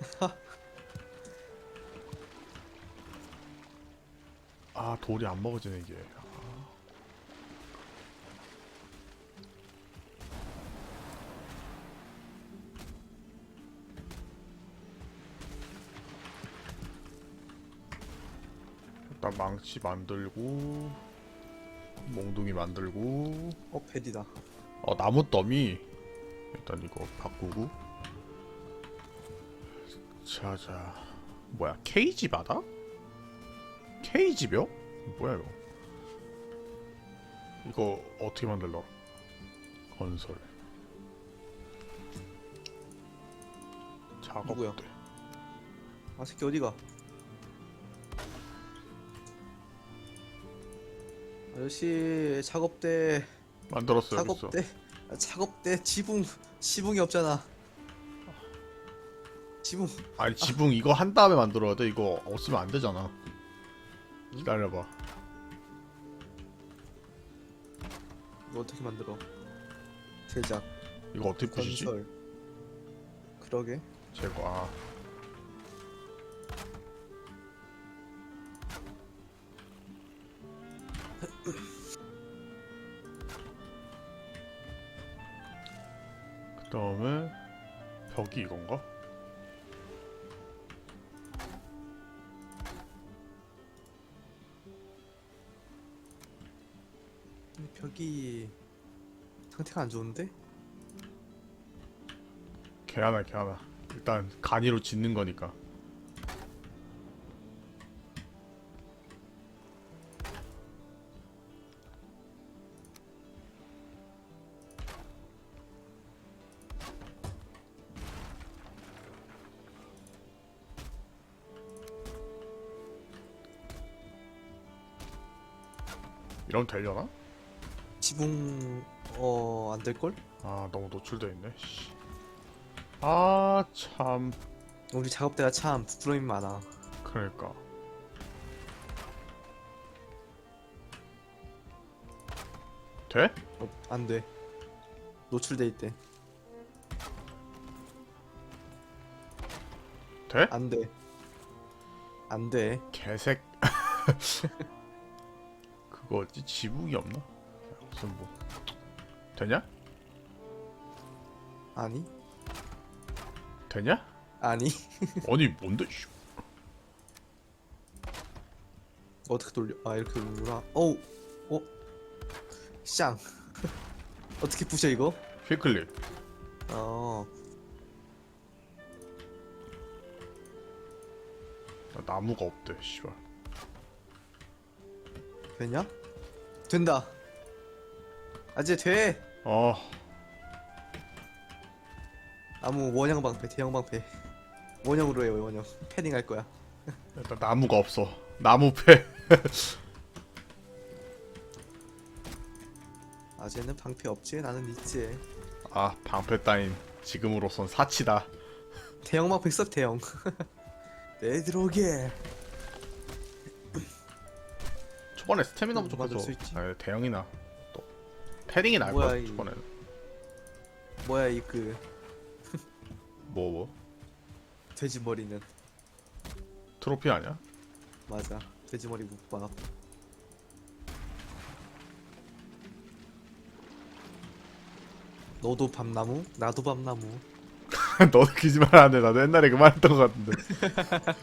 아 돌이 안 먹어지네 이게. 일단 망치 만들고 몽둥이 만들고 어 베디다. 어 나무 더미 일단 이거 바꾸고 자자 뭐야 케이지 바다? 케이지 벽? 뭐야 이거 이거 어떻게 만들러 건설 누구야? 작업대 아 새끼 어디가? 아저씨 작업대 만들었어요 작업대 아, 작업대 지붕 지붕이 없잖아. 지붕 아니 지붕 이거 한 다음에 만들어야 돼 이거 없으면 안 되잖아 기다려봐 이거 어떻게 만들어? 제작 이거 어떻게 부시지? 건설. 그러게. 제거 아 그 다음에 벽이 이건가? 벽이 상태가 안 좋은데? 개 하나 개 하나 일단 간이로 짓는 거니까 이러면 되려나? 지붕 어 안 될 걸? 아 너무 노출돼 있네 씨. 아 참 우리 작업대가 참 부끄러움이 많아. 그러니까 돼? 어, 안 돼. 노출돼 있대. 돼? 안 돼. 안 돼. 개색 그거 어디 지붕이 없나? 무슨 뭐 되냐? 아니? 되냐? 아니. 아니 뭔데 씨. 어떻게 돌려? 아 이렇게 돌리구나. 어우. 어? 쌍. 어떻게 부셔 이거? 휘클릭 어. 나 나무가 없대 씨발 되냐? 된다. 아재 돼. 어 아무 원형 방패, 대형 방패. 원형으로 해요, 원형. 패딩 할 거야. 일단 나무가 없어 나무 패 아재는 방패 없지? 나는 있지. 아 방패 따윈 지금으로선 사치다 대형 방패 써 대형. 내 들어오게. 초반에 스태미나 음, 수 있지. 아, 대형이나 또 패딩이 나을 뭐야, 거야 이- 초반에는 뭐야 이 그 뭐 뭐? 돼지 머리는 트로피 아니야? 맞아. 돼지 머리 묵밥. 너도 밤나무? 나도 밤나무. 너도 기지말 안해 나도 옛날에 그 말 했던 것 같은데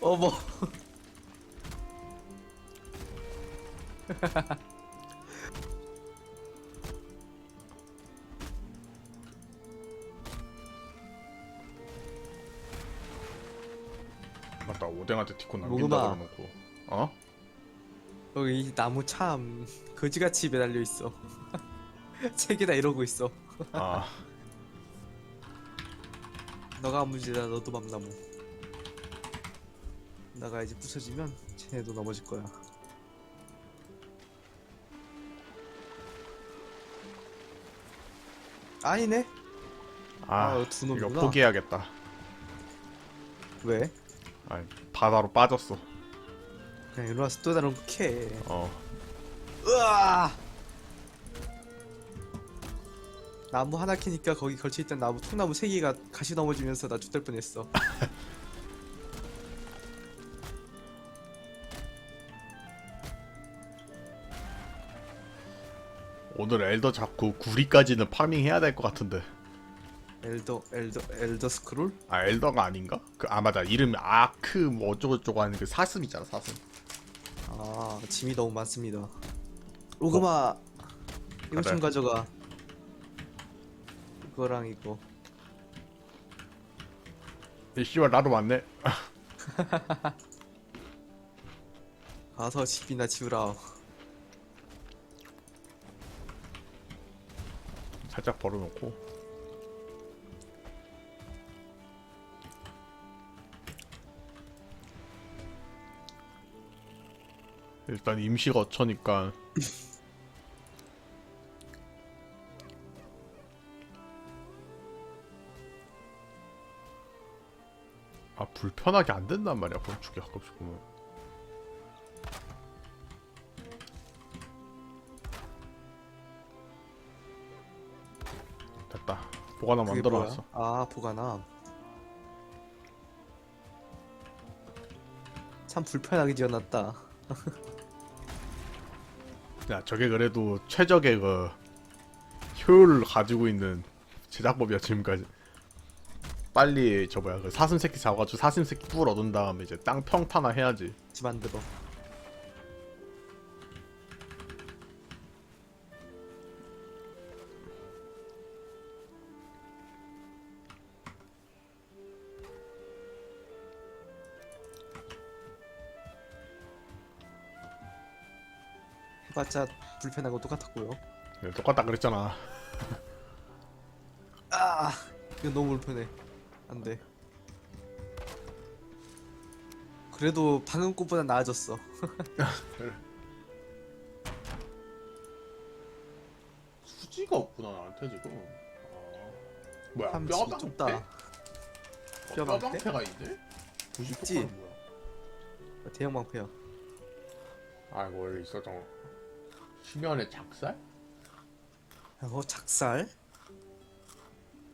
어머. 맞다 오뎅한테 티콘 남긴다 모금아. 그러놓고 어? 여기 이 나무 참 거지같이 매달려 있어. 책이다 이러고 있어. 아 너가 문제다. 너도 밤나무. 나가 이제 부서지면 쟤네도 넘어질 거야. 아니네. 아, 아, 두 이거 놈이구나. 포기해야겠다 왜? 아니 바다로 빠졌어 그냥 일어나서 또 다른 거 캐. 어 으아! 나무 하나 캐니까 거기 걸쳐있던 나무 통나무 세 개가 가시 넘어지면서 나 죽될 뻔했어. 오늘 엘더 잡고 구리까지는 파밍해야 될 것 같은데. 엘더 엘더 엘더 스크롤? 아 엘더가 아닌가? 그 아 맞아 이름이 아크 뭐 어쩌고 저쩌고 하는 그 사슴 있잖아 사슴. 아 짐이 너무 많습니다. 오그마 이거 좀 가자. 가져가. 이거랑 이거. 이 씨발 나도 맞네. 가서 집이나 지우라. 살짝 벌어놓고. 일단 임시 거처니까 아 불편하게 안 된단 말이야 건축이 가끔씩 보면 됐다 보관함 그게 만들어놨어? 아 보관함. 참 불편하게 지어놨다. 야 저게 그래도 최적의 그 효율을 가지고 있는 제작법이야 지금까지 빨리 저 뭐야 그 사슴 새끼 잡아가지고 사슴 새끼 뿔 얻은 다음에 이제 땅 평탄화 해야지 집 만들어. 해봤자 불편한 거 똑같았고요. 네, 똑같다 그랬잖아 아, 이거 너무 불편해. 안 돼. 그래도 방금 것보다 나아졌어. 수지가 없구나 나한테 지금 아... 뭐야 참 뼈방패? 좁다. 어, 뼈방패? 뼈방패가 있네? 부시 있지? 효과는 뭐야 대형 방패야. 아 이거 원래 있었던 거 심연의 작살? 어, 작살?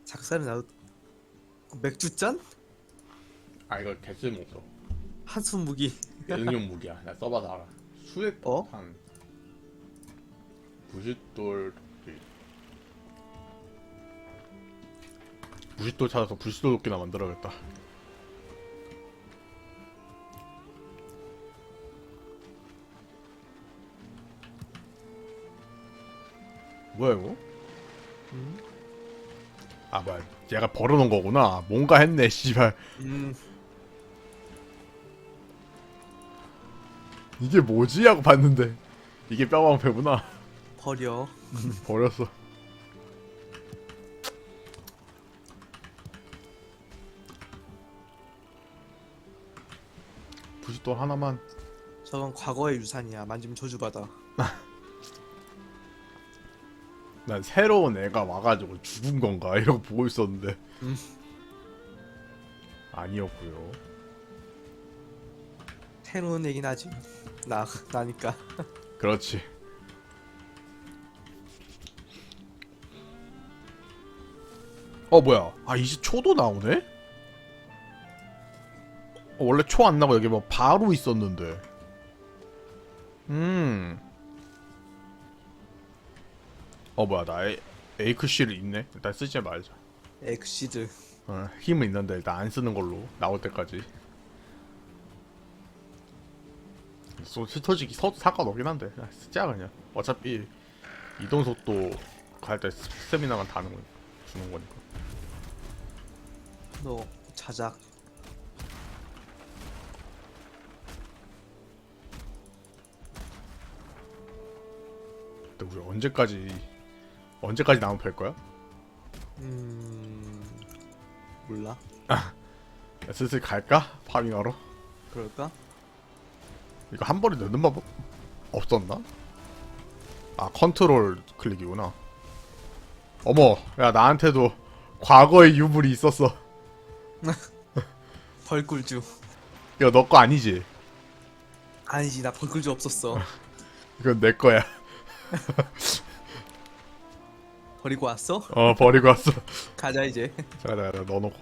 작살은 나도 맥주 잔? 아 이거 개쓸모없어 한숨 무기. 예능용 무기야. 나 써봐서 알아. 수액 어? 부싯돌 도끼. 부싯돌 찾아서 부싯돌 도끼나 만들어야겠다. 뭐야 이거? 음, 아 뭐야 얘가 벌어놓은 거구나 뭔가 했네 씨발 음 이게 뭐지 하고 봤는데 이게 뼈방패구나 버려. 버렸어. 부싯돌 하나만 저건 과거의 유산이야. 만지면 저주받아. 난 새로운 애가 와가지고 죽은 건가 이러고 보고 있었는데 음. 아니었고요. 새로운 얘긴 하지. 나 나니까. 그렇지. 어 뭐야? 아 이제 초도 나오네? 어, 원래 초 안 나고 여기 뭐 바로 있었는데. 음. 어 뭐야 나 에이, 에이크씨를 있네. 일단 쓰지 말자. 엑시드. 어, 힘은 있는데 일단 안 쓰는 걸로 나올 때까지. 소- 솔직히 서, 상관없긴 한데 그냥 쓰자 그냥. 어차피 이동 속도 갈 때 스태미나만 다는 거 주는 거니까. 너 자작. 근데 우리 언제까지 언제까지 나무 팰 거야? 음 몰라. 야, 슬슬 갈까? 파밍하러? 그럴까? 이거 한 번에 넣는 방법 없었나? 아 컨트롤 클릭이구나. 어머, 야 나한테도 과거의 유물이 있었어. 벌꿀주. 이거 너 거 아니지? 아니지 나 벌꿀주 없었어. 이건 내 거야. 버리고 왔어? 어 버리고 왔어. 가자 이제. 자 가자 가자. 넣어놓고